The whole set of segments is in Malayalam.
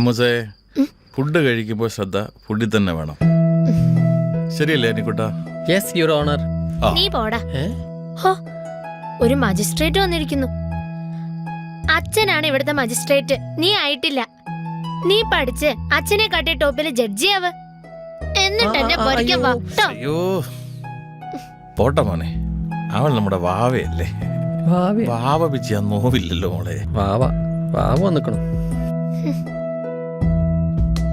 അമ്മൂസേ ഫുഡ് കഴിക്കുമ്പോൾ ശ്രദ്ധ ഫുഡിൽ തന്നെ വേണം. ശരിയല്ലേ അനിക്കുട്ട? യെസ് യുവർ ഓണർ നീ പോടാ. ഹോ ഒരു മജിസ്ട്രേറ്റ് വന്നിരിക്കുന്നു. അച്ഛനാണ് ഇവിടുത്തെ മജിസ്ട്രേറ്റ് നീ ആയിട്ടില്ല. നീ പഠിച്ച് അച്ഛനെ കാട്ടിയ ടോപ്പിൽ ജഡ്ജിയാവ് എന്നിട്ട് എന്നെ പൊരിക്കാൻ വാ അയ്യോ. ട്ടോ. അയ്യോ. പോട്ടെ മോനെ. അവൾ നമ്മുടെ വാവയല്ലേ. വാവ വാവ പിച്ചിയാ നോവില്ലല്ലോ മോളെ. വാവ. വാവ വന്നിക്കണം.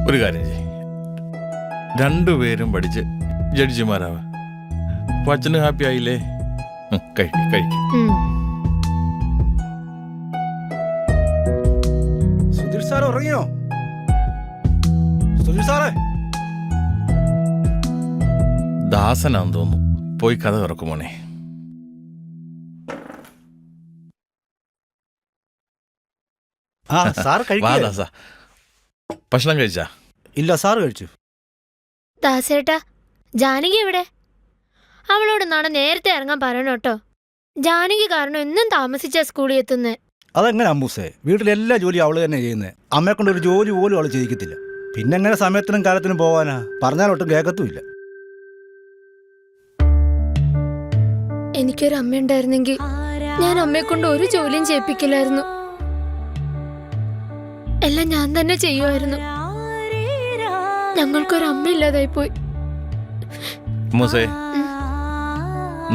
ഒരു കാര്യം ചെയ്യും. രണ്ടുപേരും പഠിച്ച് ജഡ്ജിമാരാവാ അപ്പൊ അച്ഛന് ഹാപ്പി ആയില്ലേ? കഴിക്കും കഴിക്കും. സുധീർ സാർ ഉറങ്ങിയോ? സുധീർ സാറേ. ദാസനാന്ന് തോന്നുന്നു. പോയി കഥ തുറക്കുമോണേ ആ സാർ കഴിക്കാ. ദാസ. ഭക്ഷണം കഴിച്ചാ? ഇല്ല സാർ കഴിച്ചു. ദാസേട്ടാ ജാനകി എവിടെ? അവളോട് നാളെ നേരത്തെ ഇറങ്ങാൻ പറയണം കേട്ടോ. ജാനകി കാരണം എന്നും താമസിച്ച സ്കൂളിൽ എത്തുന്നത് അതെങ്ങനെ അമ്മൂസേ വീട്ടിലെ എല്ലാ ജോലിയും അവൾ തന്നെ ചെയ്യുന്നത് അമ്മയെ കൊണ്ട് ഒരു ജോലി പോലും അവൾ ചെയ്യിക്കത്തില്ല. പിന്നെ എങ്ങനെ സമയത്തിനും കാലത്തിനും പോവാനാ? പറഞ്ഞാലൊട്ടും കേൾക്കത്തുമില്ല. എനിക്കൊരു അമ്മയുണ്ടായിരുന്നെങ്കിൽ ഞാൻ അമ്മയെ കൊണ്ട് ഒരു ജോലിയും ചെയ്യിപ്പിക്കില്ലായിരുന്നു. എല്ലാം ഞാൻ തന്നെ ചെയ്യുമായിരുന്നു ഞങ്ങൾക്കൊരു അമ്മ ഇല്ലാതായി പോയി മൂസേ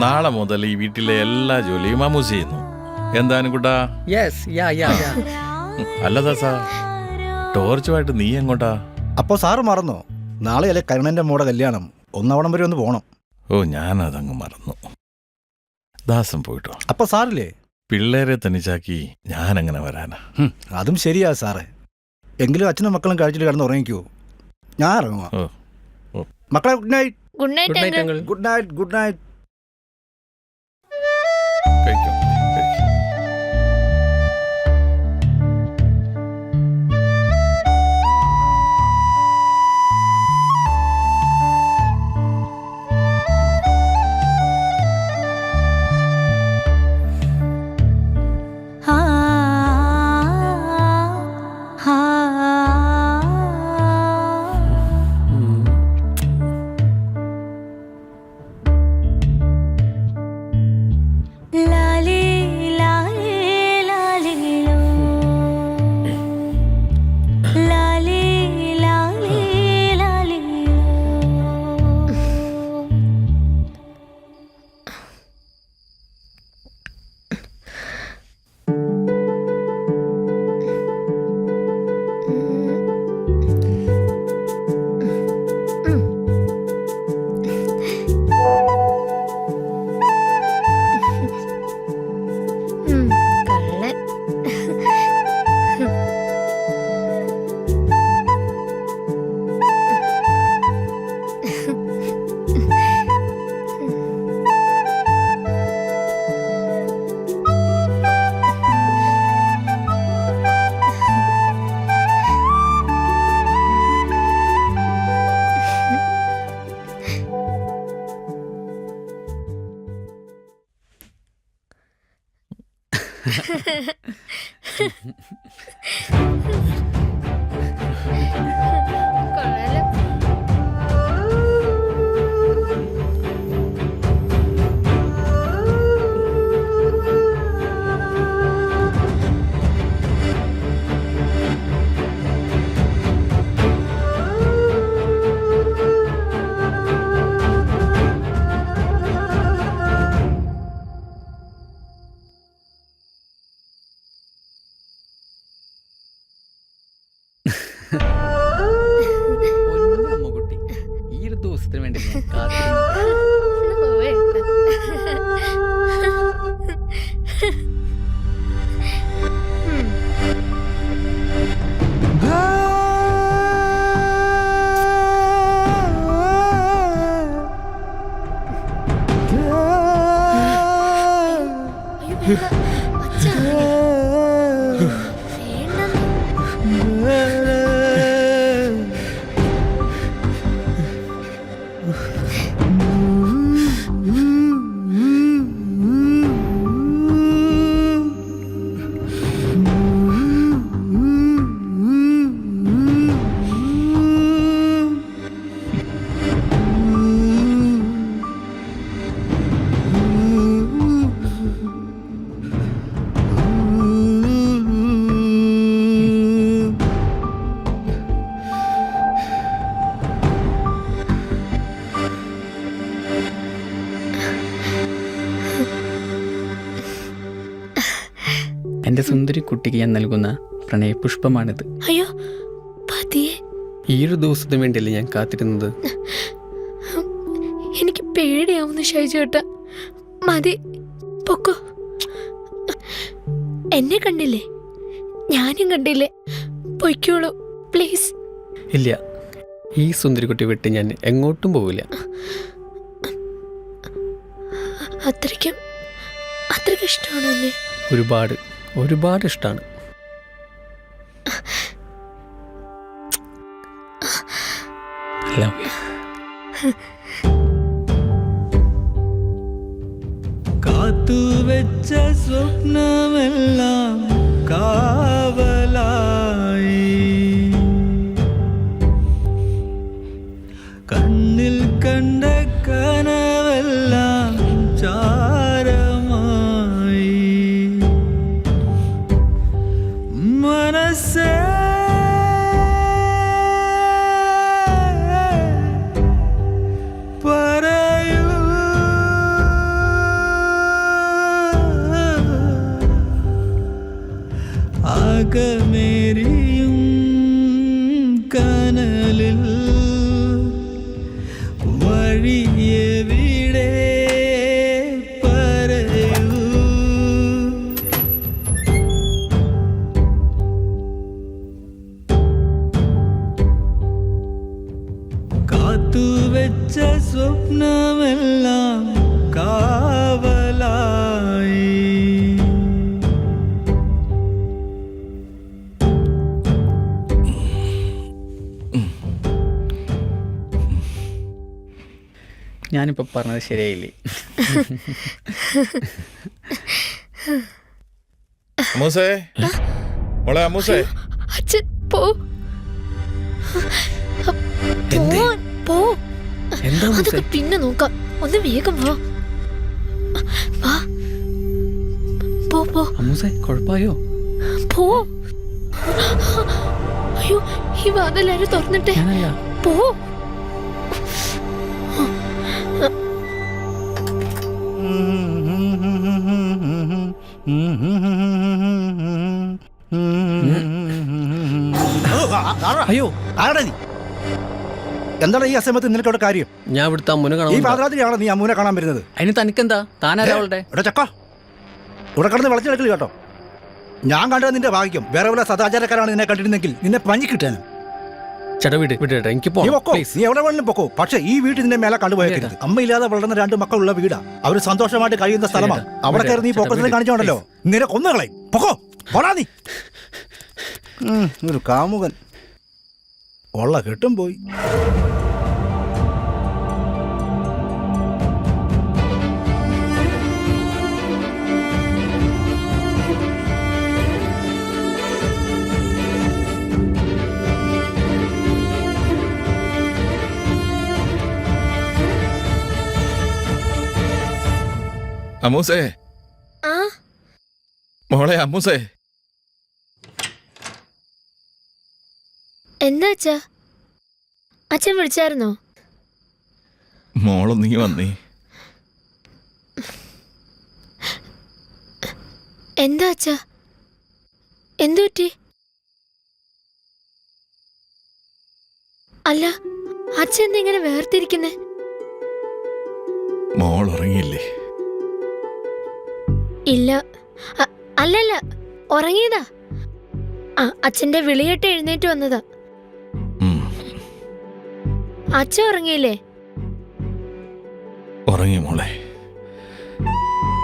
നാളെ മുതൽ ഈ വീട്ടിലെ എല്ലാ ജോലിയും അമ്മൂസ് ചെയ്യുന്നു. എന്താണ് കുട്ടാ? യെസ് യാ യാ യാ അല്ല സാർ ടോർച്ചുമായിട്ട് നീ എങ്ങോട്ടാ? അപ്പോൾ സാറ് മറന്നോ? നാളെ അല്ലെ കരുണന്റെ മോടെ കല്യാണം. ഒന്നവണം വരെ ഒന്ന് പോണം. ഓ ഞാനതങ്ങ് മറന്നു. ദാസം പോയിട്ടോ? അപ്പൊ സാറില്ലേ? പിള്ളേരെ തനിച്ചാക്കി ഞാൻ എങ്ങനെ വരാനാ. ഹും, അതും ശരിയാ സാറേ. എങ്കിലും അച്ഛനും മക്കളും കഴിച്ചിട്ട് കിടന്ന് ഉറങ്ങിക്കോ. ഞാൻ ഇറങ്ങുക ഓ, ഓ. മക്കളെ good night good night good night good night good night കഴിക്കും കഴിക്കും. കൊള്ളാലോ Yeah. എന്റെ സുന്ദരി കുട്ടിക്ക് ഞാൻ നൽകുന്ന പ്രണയപുഷ്പമാണിത്. അയ്യോ പതിയെ. ഈ ഒരു ദിവസത്തിന് വേണ്ടിയല്ലേ ഞാൻ കാത്തിരുന്നത്? എനിക്ക് പേടിയാവുന്ന ഷൈജേട്ട. മതി പൊക്കോ. എന്നെ കണ്ടില്ലേ? ഞാനും കണ്ടില്ലേ? പൊയ്ക്കോളൂ പ്ലീസ്. ഇല്ല ഈ സുന്ദരിക്കുട്ടി വിട്ട് ഞാൻ എങ്ങോട്ടും പോവില്ല. അത്രയ്ക്കും അത്രയ്ക്ക് ഇഷ്ടമാണ് എന്നെ? ഒരുപാട്. ഒരുപാട് ഇഷ്ടമാണ് കാത്തു വെച്ച കാത്തുവെച്ച സ്വപ്നമെല്ലാം കാവലായി മനസ്സേ പറയൂ സ്വപ്നമെല്ലാം കാവലായി. ഞാനിപ്പോൾ പറഞ്ഞത് ശരിയായില്ലേ? അമ്മൂസേ? മോളെ അമ്മൂസേ? അച്ഛൻ പോ പോ. എന്താ? അതൊക്കെ പിന്നെ നോക്കാം. ഒന്ന് വേഗം വാ. വാ. പോ പോ. അമ്മൂസേ കുഴപ്പമായോ പോ. അയ്യോ ഈ വാതിലാരും തുറന്നിട്ടെ? പോ. അയ്യോ. ആരാടാ നീ? എന്താണ് ഈ അസമയത്ത് നിനക്ക് അവിടെ കാര്യം? ഞാൻ ഇവിടുത്തെ കാണാൻ. ഈ പാതിരാത്രിയാണ് നീ അമ്മൂനെ കാണാൻ വരുന്നത്? അതിന് തനിക്കെന്താ? താനാരാ അവളുടെ? ഇവിടെ ചക്ക. ഇവിടെ കിടന്ന് വിളച്ചെടുക്കൽ കേട്ടോ. ഞാൻ കണ്ടത് നിന്റെ ഭാഗ്യം. വേറെ വല്ല സദാചാരക്കാരാണ് നിന്നെ കണ്ടിരുന്നെങ്കിൽ നിന്നെ പഞ്ഞി കിട്ടാനും ചേട്ടാ വീട് വിടേട്ടാ എനിക്ക് നീ പോക്കോ? നീ എവിടെ വേണമെങ്കിലും പൊക്കോ. പക്ഷെ ഈ വീട്ടിൽ നിന്നെ മേലെ കണ്ടുപോയത് അമ്മ ഇല്ലാതെ വളർന്ന രണ്ട് മക്കളുള്ള വീടാ. അവർ സന്തോഷമായിട്ട് കഴിയുന്ന സ്ഥലമാണ്. അവിടെ കയറി നീ പൊക്കത്തിൽ കാണിച്ചോണ്ടല്ലോ. നിന്നെ കൊന്നുകളയും പൊക്കോ. പോടാ നീ. ഉം, ഒരു കാമുകൻ. ഉള്ള കെട്ടും പോയി. അമ്മൂസേ. ആ? മോളെ അമ്മൂസേ. എന്താ അച്ഛാ? അച്ഛൻ വിളിച്ചായിരുന്നോ? നീ വന്നേ. എന്താ അച്ഛാ? എന്തു പറ്റി? അല്ല അച്ഛൻ എന്താ ഇങ്ങനെ വേർതിരിക്കുന്നേ? മോൾ ഉറങ്ങിയില്ലേ? ഇല്ല. അല്ലല്ല ഉറങ്ങിയതാ. അച്ഛന്റെ വിളിയേട്ട് എഴുന്നേറ്റ് വന്നതാ. അച്ഛൻ ഉറങ്ങിയില്ലേ? ഉറങ്ങി മോളെ.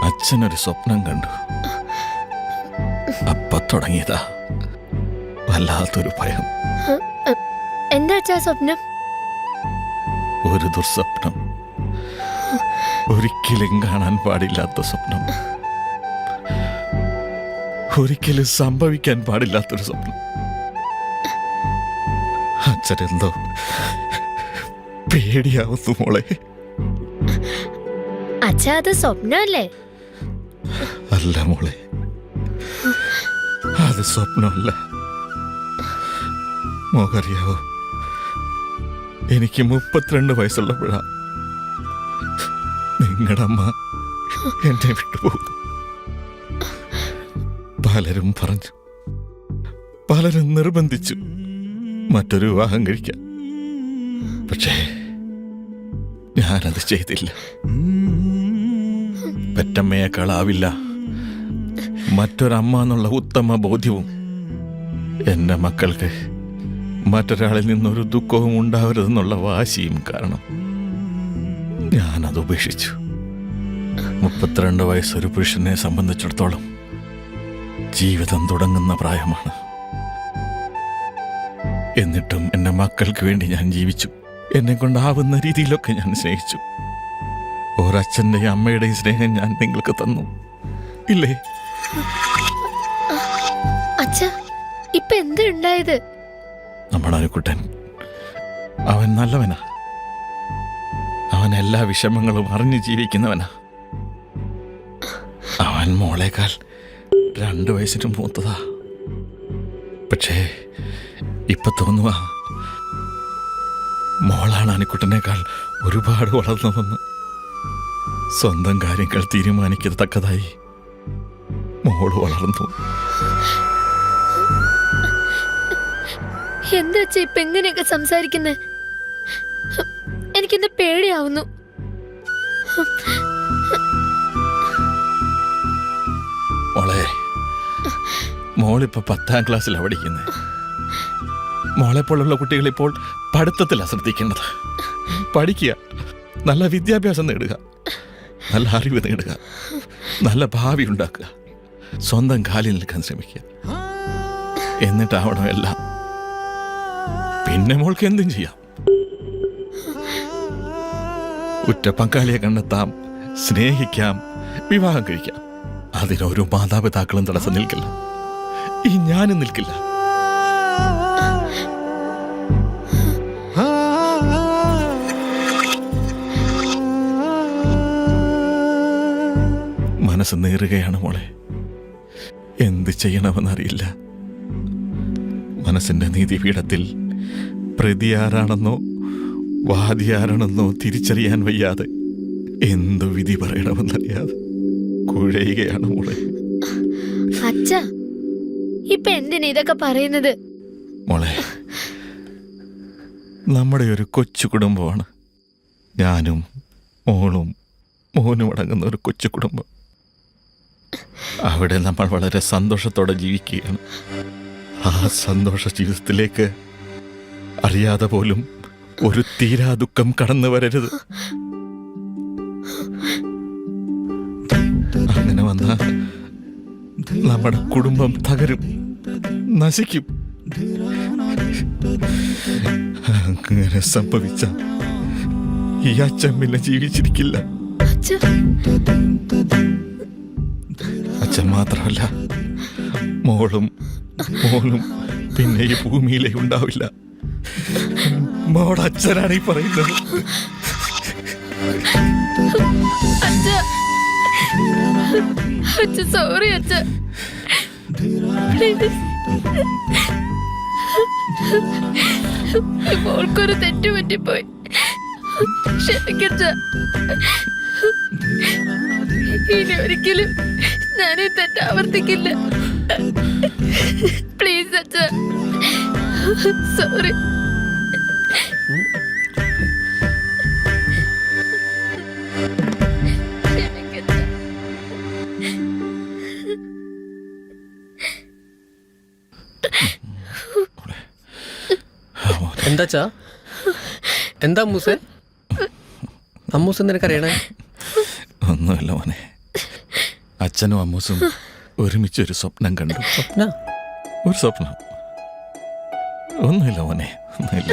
അച്ഛനൊരു സ്വപ്നം കണ്ടു. അപ്പ തുടങ്ങിയതാ. വല്ലാത്തൊരു ഭയം. എന്താ അച്ഛാ സ്വപ്നം? ഒരു ദുർസ്വപ്നം ഒരിക്കലും കാണാൻ പാടില്ലാത്ത സ്വപ്നം. ഒരിക്കലും സംഭവിക്കാൻ പാടില്ലാത്തൊരു സ്വപ്നം. അച്ഛനെന്തോ പേടിയാവുന്നു മോളെ. അച്ഛാ അത് സ്വപ്നമല്ലേ? അല്ല മോളെ. അത് സ്വപ്നമല്ല. മോക്കറിയാവോ എനിക്ക് മുപ്പത്തിരണ്ട് വയസ്സുള്ളപ്പോഴാ നിങ്ങളുടെ അമ്മ എന്നെ വിട്ടുപോകുന്നു. പലരും പറഞ്ഞു പലരും നിർബന്ധിച്ചു മറ്റൊരു വിവാഹം കഴിക്കാൻ. പക്ഷേ ഞാനത് ചെയ്തില്ല. പെറ്റമ്മയെക്കാളാവില്ല മറ്റൊരമ്മ എന്നുള്ള ഉത്തമ ബോധ്യവും എന്റെ മക്കൾക്ക് മറ്റൊരാളിൽ നിന്നൊരു ദുഃഖവും ഉണ്ടാവരുതെന്നുള്ള വാശിയും കാരണം ഞാനത് ഉപേക്ഷിച്ചു. മുപ്പത്തിരണ്ട് വയസ്സൊരു പുരുഷനെ സംബന്ധിച്ചിടത്തോളം ജീവിതം തുടങ്ങുന്ന പ്രായമാണ്. എന്നിട്ടും എന്റെ മക്കൾക്ക് വേണ്ടി ഞാൻ ജീവിച്ചു. എന്നെ കൊണ്ടാവുന്ന രീതിയിലൊക്കെ ഞാൻ സ്നേഹിച്ചു. ഒരച്ഛന്റെയും അമ്മയുടെയും സ്നേഹം ഞാൻ നിങ്ങൾക്ക് തന്നു. ഇല്ലേ? അച്ഛ ഇപ്പൊ എന്താ ഉണ്ടായത്? നമ്മുടെ അനുക്കുട്ടൻ അവൻ നല്ലവനാ. അവൻ എല്ലാ വിഷമങ്ങളും അറിഞ്ഞു ജീവിക്കുന്നവനാ. അവൻ മോളേക്കാൾ രണ്ടു വയസ്സിന് മൂത്തതാ. പക്ഷേ ഇപ്പൊ തോന്നുക മോളാണ് അനുക്കുട്ടനേക്കാൾ ഒരുപാട് വളർന്നതെന്ന് സ്വന്തം കാര്യങ്ങൾ തീരുമാനിക്കത്തക്കതായി മോൾ വളർന്നു. എന്താ ഇപ്പൊ എങ്ങനെയൊക്കെ സംസാരിക്കുന്നത് എനിക്കെന്താ പേടിയാവുന്നു. മോളെ മോളിപ്പോ പത്താം ക്ലാസ്സിലാണ് പഠിക്കുന്നത് മോളെ പോലുള്ള കുട്ടികൾ ഇപ്പോൾ പഠിത്തത്തിലാണ് ശ്രദ്ധിക്കേണ്ടത് പഠിക്കുക. നല്ല വിദ്യാഭ്യാസം നേടുക. നല്ല അറിവ് നേടുക. നല്ല ഭാവി ഉണ്ടാക്കുക. സ്വന്തം കാലിൽ നിൽക്കാൻ ശ്രമിക്കുക. എന്നിട്ടാവണം എല്ലാം. പിന്നെ മോൾക്ക് എന്തും ചെയ്യാം. ഉറ്റ പങ്കാളിയെ കണ്ടെത്താം സ്നേഹിക്കാം വിവാഹം കഴിക്കാം. അതിനൊരു മാതാപിതാക്കളും തടസ്സം നിൽക്കില്ല. ഈ ഞാനും നിൽക്കില്ല. മനസ്സ് നേറുകയാണ് മോളെ. എന്ത് ചെയ്യണമെന്നറിയില്ല. മനസ്സിന്റെ നീതിപീഠത്തിൽ പ്രതി ആരാണെന്നോ വാദി ആരാണെന്നോ തിരിച്ചറിയാൻ വയ്യാതെ എന്തു വിധി പറയണമെന്നറിയാതെ കുഴയുകയാണ് മോളെ. അച്ഛ ഇപ്പൊ എന്തിനാ ഇതൊക്കെ പറയുന്നത്? മോളെ നമ്മുടെ ഒരു കൊച്ചു കുടുംബമാണ്. ഞാനും മോളും മോനും അടങ്ങുന്ന ഒരു കൊച്ചു കുടുംബം. അവിടെ നമ്മൾ വളരെ സന്തോഷത്തോടെ ജീവിക്കുകയാണ്. ആ സന്തോഷ ജീവിതത്തിലേക്ക് അറിയാതെ പോലും ഒരു തീരാ ദുഃഖം കടന്നു വരരുത്. അങ്ങനെ വന്ന നമ്മുടെ കുടുംബം തകരും. നശിക്കും. അങ്ങനെ സംഭവിച്ച ഈ അച്ഛൻ പിന്നെ ജീവിച്ചിരിക്കില്ല. അച്ഛൻ മാത്രമല്ല മോളും മോനും പിന്നെ ഈ ഭൂമിയിലേ ഉണ്ടാവില്ല. മോൾ അച്ഛനാണ് ഈ പറയുന്നത്. സോറി അച്ഛ. മോൾക്കൊരു തെറ്റ് പറ്റിപ്പോയി. ക്ഷമിക്കച്ച ഇനി ഒരിക്കലും ഞാൻ ഈ തെറ്റ് ആവർത്തിക്കില്ല. പ്ലീസ് അച്ഛ. സോറി എന്താച്ചാ? എന്താ മൂസൻ അമ്മൂസൻ നിനക്കറിയണേ? ഒന്നുമില്ല മോനെ. അച്ഛനും അമ്മൂസും ഒരുമിച്ചൊരു സ്വപ്നം കണ്ടു. സ്വപ്ന? ഒരു സ്വപ്നം. ഒന്നുമില്ല മോനെ ഒന്നുമില്ല.